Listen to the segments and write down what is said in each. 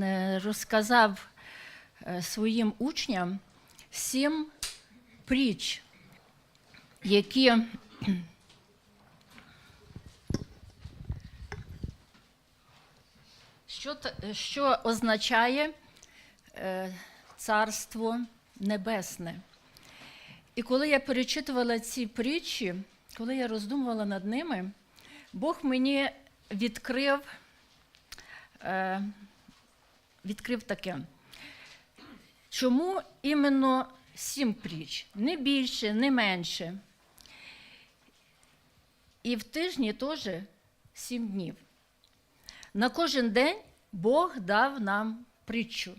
е, розказав е, своїм учням сім притч, які що, що означає е, Царство Небесне. І коли я перечитувала ці притчі, коли я роздумувала над ними, Бог мені відкрив, відкрив таке. Чому іменно сім притч? Не більше, не менше. І в тижні теж сім днів. На кожен день Бог дав нам притчу.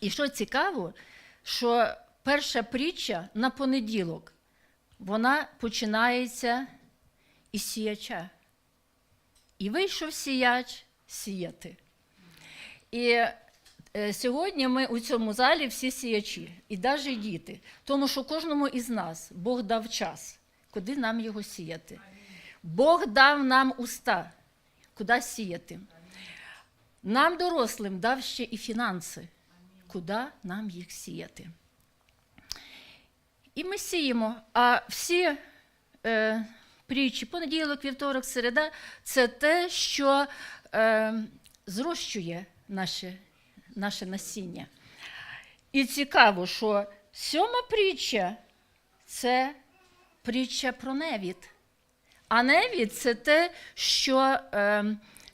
І що цікаво, що перша притча на понеділок, вона починається із сіяча. І вийшов сіяч сіяти. І е, сьогодні ми у цьому залі всі сіячі, і навіть діти. Тому що кожному із нас Бог дав час, куди нам його сіяти. Бог дав нам уста, куди сіяти. Нам, дорослим, дав ще і фінанси, куди нам їх сіяти. І ми сіємо. А всі е, притчі, понеділок, вівторок, середа це те, що е, зрощує наше, наше насіння. І цікаво, що сьома притча це притча про невід. А невід це те, що, е,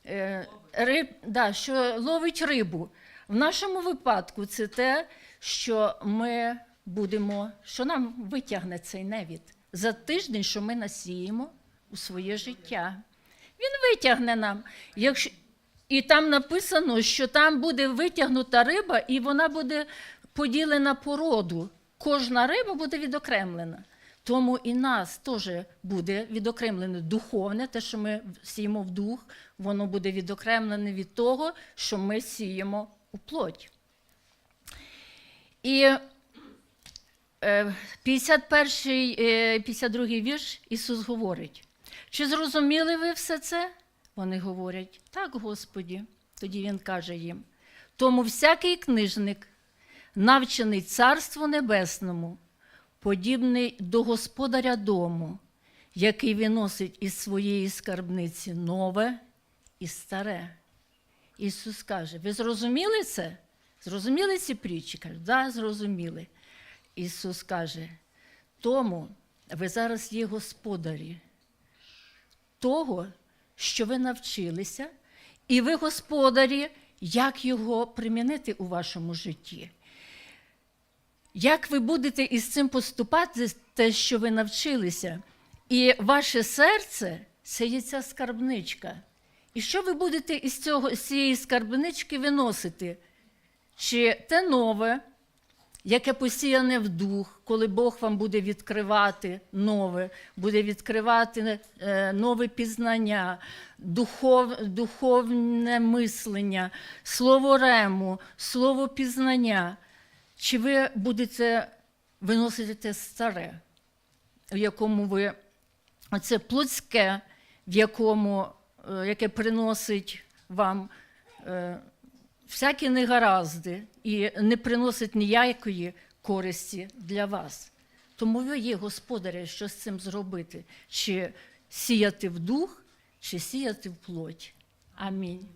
е, риб, да, що ловить рибу. В нашому випадку це те, що ми будемо, що нам витягне цей невід за тиждень, що ми насіємо у своє життя. Він витягне нам. Якщо... І там написано, що там буде витягнута риба, і вона буде поділена по роду. Кожна риба буде відокремлена. Тому і нас теж буде відокремлене духовне, те, що ми сіємо в дух, воно буде відокремлене від того, що ми сіємо у плоть. І е, 51, е, 52 вірш Ісус говорить: чи зрозуміли ви все це? Вони говорять, так, Господі. Тоді Він каже їм: тому всякий книжник, навчений Царству Небесному, подібний до господаря дому, який виносить із своєї скарбниці нове і старе. Ісус каже: Ви зрозуміли це? Зрозуміли ці притчі? Кажуть, да, зрозуміли. Ісус каже, тому ви зараз є господарі того, що ви навчилися, і ви господарі, як його примінити у вашому житті. Як ви будете із цим поступати, те, що ви навчилися, і ваше серце це є ця скарбничка. І що ви будете із, цього, з цієї скарбнички виносити? Чи те нове, яке посіяне в дух, коли Бог вам буде відкривати нове, буде відкривати е, нове пізнання, духов, духовне мислення, слово рему, слово пізнання. Чи ви будете виносити старе, в якому ви оце плотське, в якому, е, яке приносить вам е, всякі негаразди і не приносить ніякої користі для вас. Тому ви є господаря, що з цим зробити, чи сіяти в дух, чи сіяти в плоть. Амінь.